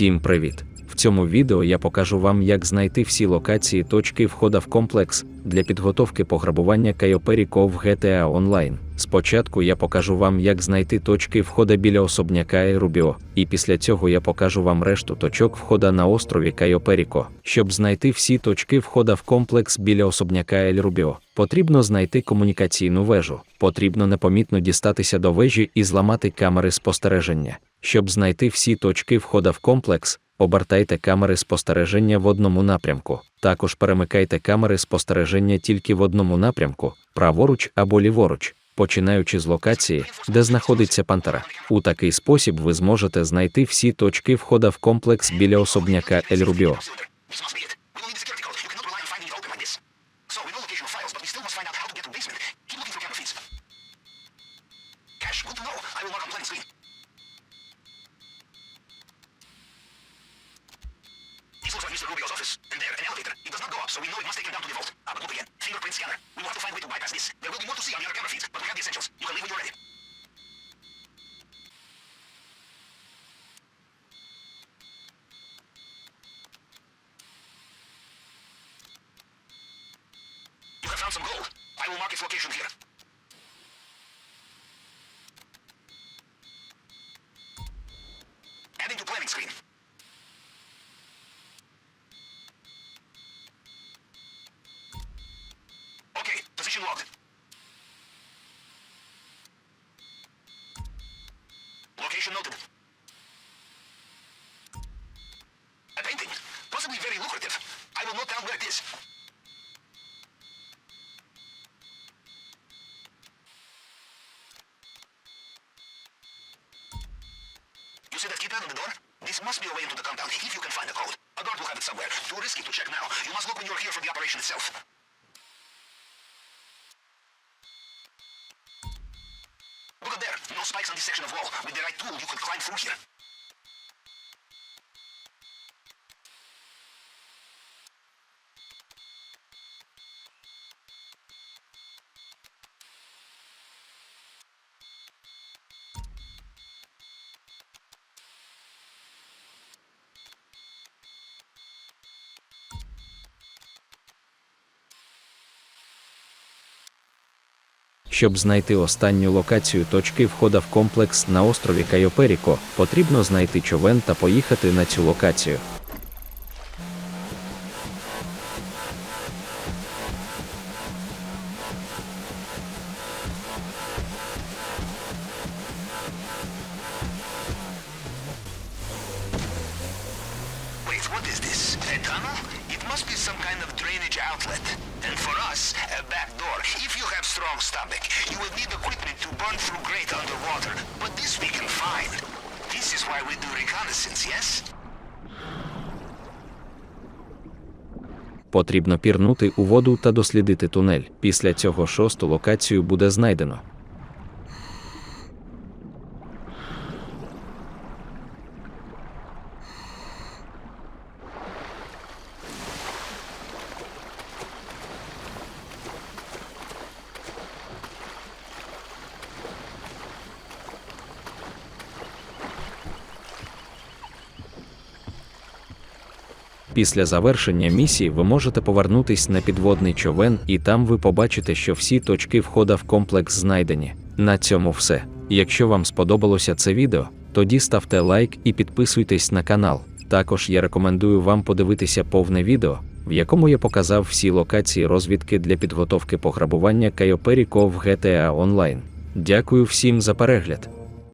Всім привіт! В цьому відео я покажу вам, як знайти всі локації точки входа в комплекс для підготовки пограбування Кайоперіко в GTA Online. Спочатку я покажу вам, як знайти точки входа біля особняка Ерубіо, і після цього я покажу вам решту точок входа на острові Кайоперіко. Щоб знайти всі точки входа в комплекс біля особняка Ель потрібно знайти комунікаційну вежу. Потрібно непомітно дістатися до вежі і зламати камери спостереження. Щоб знайти всі точки входа в комплекс, обертайте камери спостереження в одному напрямку. Також перемикайте камери спостереження тільки в одному напрямку, праворуч або ліворуч, починаючи з локації, де знаходиться пантера. У такий спосіб ви зможете знайти всі точки входа в комплекс біля особняка Ель Рубіо. So we know. It must take him down to the vault. Ah, look again. Fingerprint scanner. We will have to find a way to bypass this. There will be found some gold. I will mark its location here. Adding to planning screen. Okay, position logged. Location noted. A painting, possibly very lucrative. I will note down where it is. See that keypad on the door? This must be a way into the compound, if you can find the code. A guard will have it somewhere. Too risky to check now. You must look when you're here for the operation itself. Look up there. No spikes on this section of wall. With the right tool, you could climb through here. Щоб знайти останню локацію точки входа в комплекс на острові Кайоперіко, потрібно знайти човен та поїхати на цю локацію. Wait, what is this? A tunnel? It must be some kind of drainage outlet. And for us, a back door. If you have strong stomach, you will need equipment to burn through grate underwater. But this we can find. This is why we do reconnaissance, yes? Потрібно пірнути у воду та дослідити тунель. Після цього шосту локацію буде знайдено. Після завершення місії ви можете повернутись на підводний човен, і там ви побачите, що всі точки входа в комплекс знайдені. На цьому все. Якщо вам сподобалося це відео, тоді ставте лайк і підписуйтесь на канал. Також я рекомендую вам подивитися повне відео, в якому я показав всі локації розвідки для підготовки пограбування Кайоперіко в GTA Online. Дякую всім за перегляд.